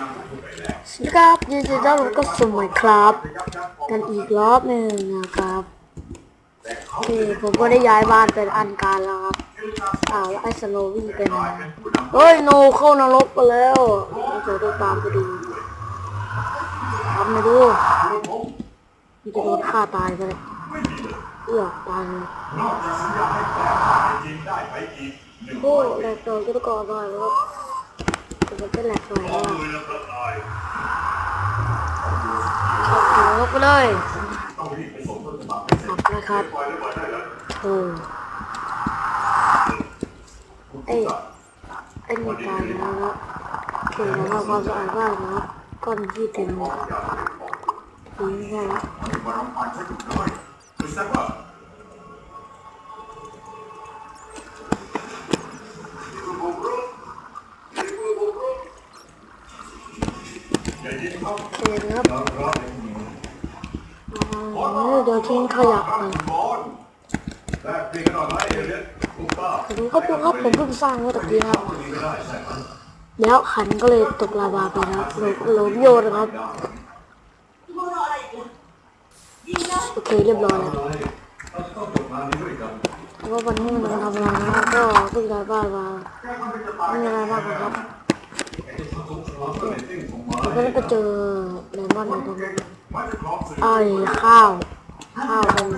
สวัสดีครับยินดีต้อนรับเข้าสู่ใหม่ครับ กันอีกรอบหนึ่งนะครับโอเคผมก็ได้ย้ายบ้านเป็นอันการแล้วครับอ้าวไอสโนวี่ไปไหนเฮ้ยโนเข้านรกไปแล้วเดี๋ยวต้องตามไปดูทำมาดูมันจะโดนฆ่าตายไปเลยเอือตายเลยโอ้แหลกตัวก็ต้องก่อหน่อยแล้ว มันจะแหลกหน่อยแล้วลงไปเลยสับนะครับโอ้ไอ้ไอ้นี่ตายแล้วนะโอเคแล้วทำความสะอาดบ้านนะก้อนที่เต็มเลยทิ้งใช่ไหม เคนครับอ่าเดี๋ยวทิ้งขยะไปดูครับดูครับผมเพิ่งสร้างเมื่อตะกี้ครับ แล้วขันก็เลยตกลาวาไปนะครับหลบหลบโยนนะครับ โอเคเรียบร้อยแล้วแล้ววันนี้มันทำอะไรนะก็เพิ่งย้าบ้านมาไม่มีอะไรมากครับ แล้วก็ไปเจอเลมอนอยู่ตรงนั้นไอ้ข้าว ข้าวเป็น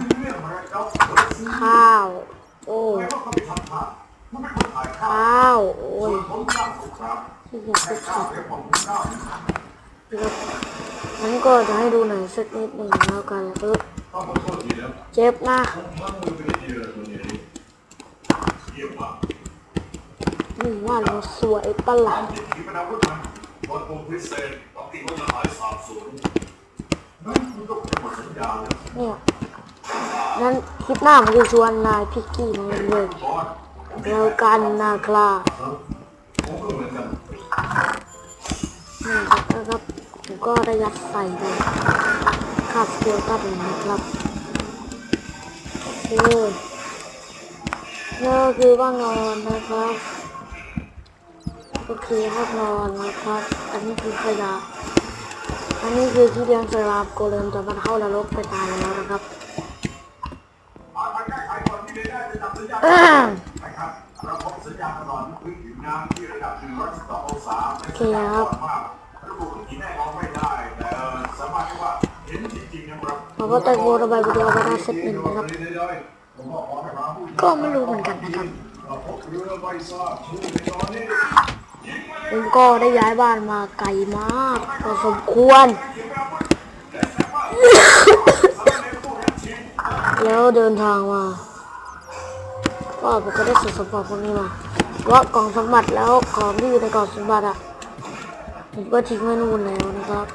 ข้าว โอ้ข้าว โอ้ยที่อยากจะขัดงั้นก็จะให้ดูหน่อยสักนิดหนึ่งแล้วกันแล้วก็เจ็บนะหนี่ว่าเราสวยปะล่ะ เนี่ยนั้นคลิปหน้าผมจะชวนนายพิกกี้มาเล่นเลยแล้วกันนะครับนี่ครับนะครับผมก็ได้ยัดใส่ไปขับเกียวตัดเลยนะครับโอเคนี่ก็คือว่านอนนะครับ ก็คือห้องนอนนะครับ อันนี้คือขยะอันนี้คือที่เลี้ยงสลามโกเลมแต่มันเข้านรกไปตายแล้วนะครับโอเคครับเราก็แตงโมระบายวิดีโอไปได้เซตหนึ่งนะครับ ก็ไม่รู้เหมือนกันนะครับ ผมก็ได้ย้ายบ้านมาไกลมากพอสมควร แล้วเดินทางมาก็ผมก็ได้สสมบัติพวกนี้มาว่ากล่องสมบัติแล้วของที่อยู่ในกล่องสมบัติอะผมก็ทิ้งไว้นู่นแล้วนะครับ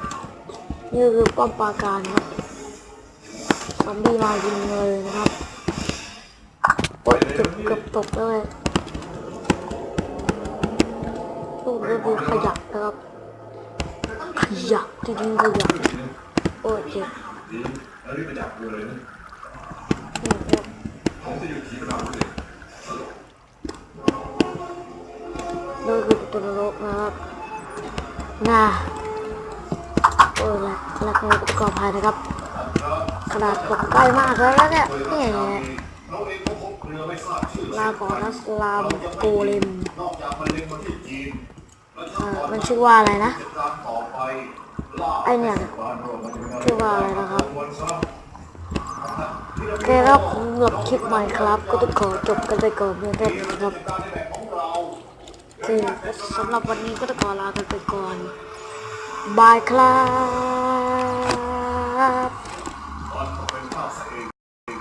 นี่คือป้อมปราการครับซอมบี้มายิงเลยนะครับโอ๊ยเกือบเกือบตกเลย ก็คือขยะนะครับ ขยะที่ทิ้งขยะโอ้ยเจ็บนี่ครับนี่คือตัวนรกนะครับน่าโอ้ยแล้วก็ประกอบภายนะครับขนาดตกใกล้มากแล้วเนี่ยนี่ลาก่อนนะสลามโกเลม มันชื่อว่าอะไรนะไอเนี่ยชื่อว่าอะไรนะครับโอเคครับสำหรับคลิปใหม่ครับ ก็ต้องขอจบกันไปก่อนนี้ครับโอสำหรับวันนี้ก็ต้องขอลากันไปก่อนบายครับ